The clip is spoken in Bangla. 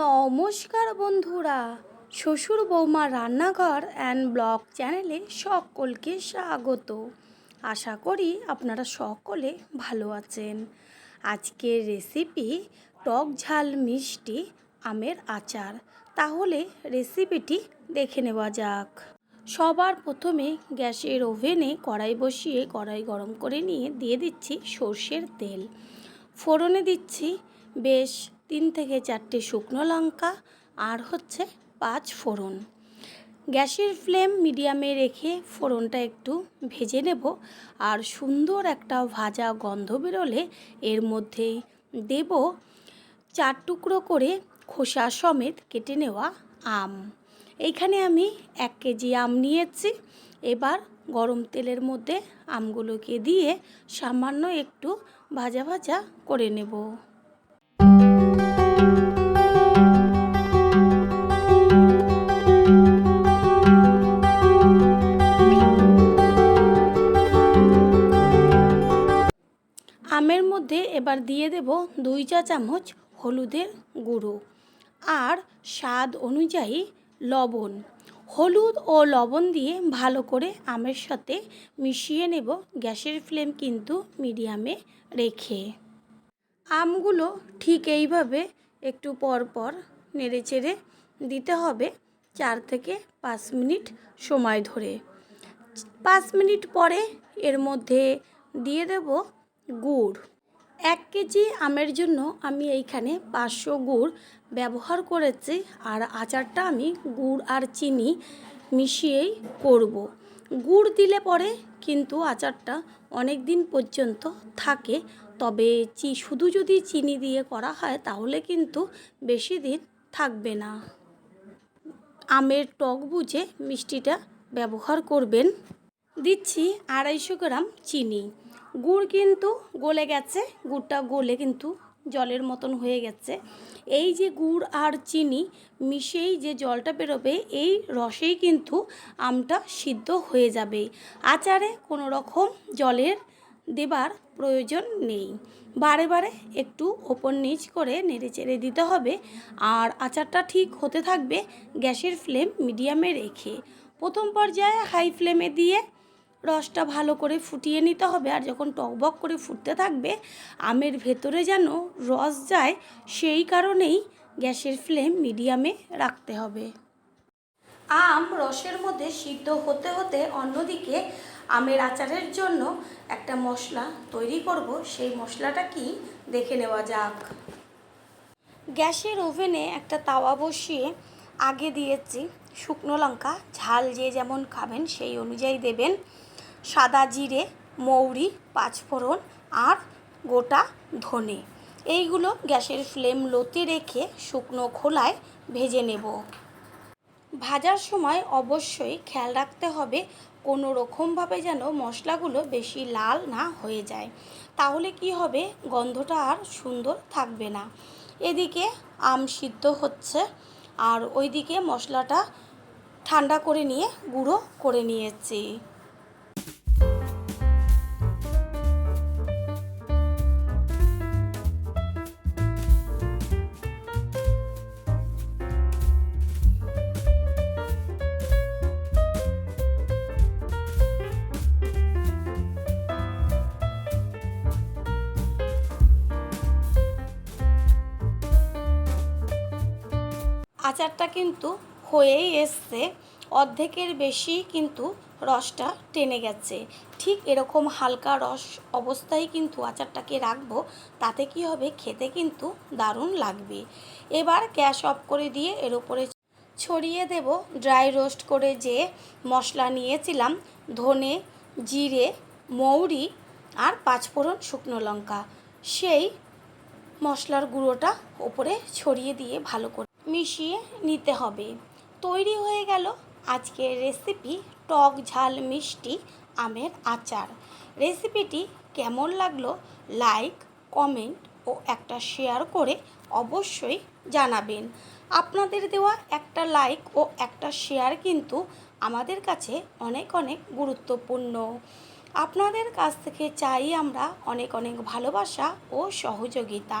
নমস্কার বন্ধুরা, শ্বশুর বৌমা রান্নাঘর অ্যান্ড ব্লগ চ্যানেলে সকলকে স্বাগত। আশা করি আপনারা সকলে ভালো আছেন। আজকের রেসিপি টক ঝাল মিষ্টি আমের আচার। তাহলে রেসিপিটি দেখে নেওয়া যাক। সবার প্রথমে গ্যাসের ওভেনে কড়াই বসিয়ে কড়াই গরম করে নিয়ে দিয়ে দিচ্ছি সর্ষের তেল। ফোড়নে দিচ্ছি বেশ তিন থেকে চারটে শুকনো লঙ্কা আর হচ্ছে পাঁচ ফোড়ন। গ্যাসের ফ্লেম মিডিয়ামে রেখে ফোড়নটা একটু ভেজে নেব আর সুন্দর একটা ভাজা গন্ধ বেরোলে এর মধ্যে দেব চার টুকরো করে খোসা সমেত কেটে নেওয়া আম। এইখানে আমি এক কেজি আম নিয়েছি। এবার গরম তেলের মধ্যে আমগুলোকে দিয়ে সামান্য একটু ভাজা ভাজা করে নেব। আমের মধ্যে এবার দিয়ে দেব দুই চা চামচ হলুদের গুঁড়ো আর স্বাদ অনুযায়ী লবণ। হলুদ ও লবণ দিয়ে ভালো করে আমের সাথে মিশিয়ে নেব গ্যাসের ফ্লেম কিন্তু মিডিয়ামে রেখে। আমগুলো ঠিক এইভাবে একটু পর পর নেড়ে চেড়ে দিতে হবে চার থেকে পাঁচ মিনিট সময় ধরে। পাঁচ মিনিট পরে এর মধ্যে দিয়ে দেব গুড়। এক কেজি আমের জন্য আমি এইখানে পাঁচশো গুড় ব্যবহার করেছি আর আচারটা আমি গুড় আর চিনি মিশিয়েই করব। গুড় দিলে পরে কিন্তু আচারটা অনেক দিন পর্যন্ত থাকে। তবে চি, শুধু যদি চিনি দিয়ে করা হয় তাহলে কিন্তু বেশি দিন থাকবে না। আমের টক বুঝে মিষ্টিটা ব্যবহার করবেন। দিচ্ছি আড়াইশো গ্রাম চিনি। গুড় কিন্তু গলে গেছে, গুড়টা গলে কিন্তু জলের মতন হয়ে গেছে। এই যে গুড় আর চিনি মিশেই যে জলটা বেরোবে, এই রসেই কিন্তু আমটা সিদ্ধ হয়ে যাবে। আচারে কোনো রকম জলের দেবার প্রয়োজন নেই। বারে বারে একটু ওপর নিচ করে নেড়ে চেড়ে দিতে হবে আর আচারটা ঠিক হতে থাকবে গ্যাসের ফ্লেম মিডিয়ামে রেখে। প্রথম পর্যায়ে হাই ফ্লেমে দিয়ে রসটা ভালো করে ফুটিয়ে নিতে হবে আর যখন টকবক করে ফুটতে থাকবে, আমের ভেতরে যেন রস যায়, সেই কারণেই গ্যাসের ফ্লেম মিডিয়ামে রাখতে হবে। আম রসের মধ্যে সিদ্ধ হতে হতে অন্যদিকে আমের আচারের জন্য একটা মশলা তৈরি করব। সেই মশলাটা কি? দেখে নেওয়া যাক। গ্যাসের ওভেনে একটা তাওয়া বসিয়ে আগে দিয়েছি শুকনো লঙ্কা। ঝাল যে যেমন খাবেন সেই অনুযায়ী দেবেন। সাদা জিরে, মৌরি, পাঁচফোড়ন আর গোটা ধনে। এইগুলো গ্যাসের ফ্লেম লোতে রেখে শুকনো খোলায় ভেজে নেব। ভাজার সময় অবশ্যই খেয়াল রাখতে হবে কোনো রকমভাবে যেন মশলাগুলো বেশি লাল না হয়ে যায়। তাহলে কি হবে? গন্ধটা আর সুন্দর থাকবে না। এদিকে আম সিদ্ধ হচ্ছে আর ওইদিকে মশলাটা ঠান্ডা করে নিয়ে গুঁড়ো করে নিয়েছি। আচারটা কিন্তু হয়েই এসছে। অর্ধেকের বেশি কিন্তু রসটা টেনে গেছে। ঠিক এরকম হালকা রস অবস্থায় কিন্তু আচারটাকে রাখব, তাতে কি হবে? খেতে কিন্তু দারুণ লাগবে। এবার গ্যাস অফ করে দিয়ে এর উপরে ছড়িয়ে দেব ড্রাই রোস্ট করে যে মশলা নিয়েছিলাম, ধনে, জিরে, মৌরি আর পাঁচফোড়ন শুকনো লঙ্কা। সেই মশলার গুঁড়োটা ওপরে ছড়িয়ে দিয়ে ভালো করে মিশিয়ে নিতে হবে। তৈরি হয়ে গেল আজকের রেসিপি টক ঝাল মিষ্টি আমের আচার। রেসিপিটি কেমন লাগল লাইক কমেন্ট ও একটা শেয়ার করে অবশ্যই জানাবেন। আপনাদের দেওয়া একটা লাইক ও একটা শেয়ার কিন্তু আমাদের কাছে অনেক অনেক গুরুত্বপূর্ণ। আপনাদের কাছ থেকে চাই আমরা অনেক অনেক ভালোবাসা ও সহযোগিতা।